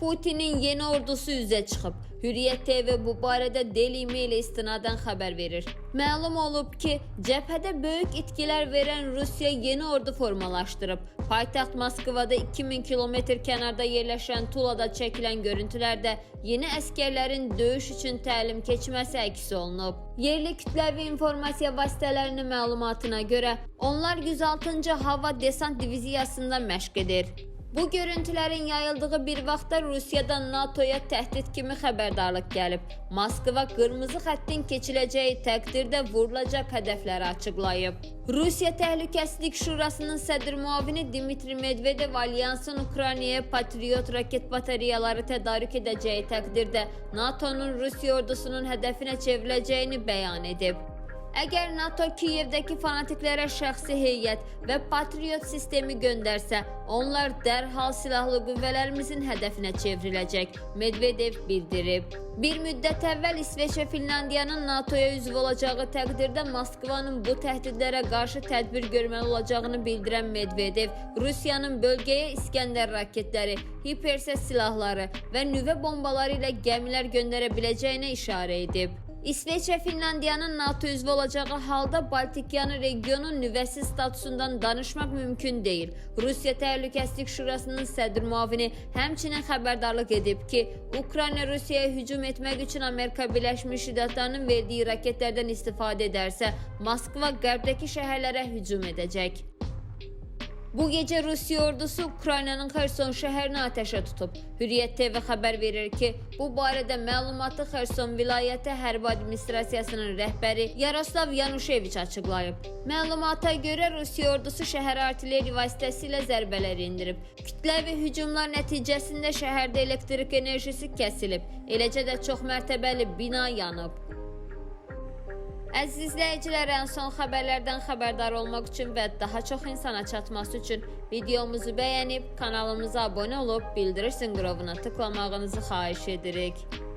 Putin'in yeni ordusu üzə çıxıb. Hürriyet TV bu barədə Daily Mail istinadən xəbər verir. Məlum olub ki, cəbhədə böyük itkilər verən Rusiya yeni ordu formalaşdırıb. Paytaxt Moskvada 2000 kilometr kənarda yerləşən Tulada çəkilən görüntülərdə yeni əskərlərin döyüş üçün təlim keçməsi əks olunub. Yerli kütləvi informasiya vasitələrinin məlumatına görə onlar 106-cı Hava Desant Diviziyasında məşq edir. Bu görüntülərin yayıldığı bir vaxtda Rusiyadan NATOya təhdid kimi xəbərdarlıq gəlib. Moskva qırmızı xəttin keçiləcəyi təqdirdə vurulacaq hədəfləri açıqlayıb. Rusiya Təhlükəsizlik Şurasının sədr müavini Dmitri Medvedev alyansın Ukraynaya Patriot raket batareyaları tədarük edəcəyi təqdirdə NATO'nun Rusiya ordusunun hədəfinə çevriləcəyini bəyan edib. Əgər NATO Kiyevdəki fanatiklərə şəxsi heyət və Patriot sistemi göndərsə, onlar dərhal silahlı qüvvələrimizin hədəfinə çevriləcək, Medvedev bildirib. Bir müddət əvvəl İsveç və Finlandiyanın NATO-ya üzv olacağı təqdirdə Moskvanın bu təhdidlərə qarşı tədbir görməli olacağını bildirən Medvedev, Rusiyanın bölgəyə İskəndər raketləri, hiperses silahları və nüvə bombaları ilə gəmilər göndərə biləcəyinə işarə edib. İsveç və Finlandiyanın NATO üzvü olacağı halda Baltikyanı regionun nüvəsiz statusundan danışmaq mümkün deyil. Rusiya Təhlükəsizlik Şurasının sədr müavini həmçinin xəbərdarlıq edib ki, Ukrayna Rusiyaya hücum etmək üçün Amerika Birləşmiş Ştatlarının verdiyi raketlərdən istifadə edərsə, Moskva qərbdəki şəhərlərə hücum edəcək. Bu gecə Rusiya ordusu Ukraynanın Xerson şəhərini atəşə tutub. Hürriyet TV xəbər verir ki, bu barədə məlumatı Xerson vilayəti hərbi administrasiyasının rəhbəri Yaroslav Yanuşeviç açıqlayıb. Məlumata görə Rusiya ordusu şəhərə artilleriya vasitəsilə zərbələr endirib. Kütləvi hücumlar nəticəsində şəhərdə elektrik enerjisi kəsilib. Eləcə də çox mərtəbəli bina yanıb. Əziz izləyicilər, ən son xəbərlərdən xəbərdar olmaq üçün və daha çox insana çatması üçün videomuzu bəyənib kanalımıza abunə olub bildirim zəngrovuna tıklamağınızı xahiş edirik.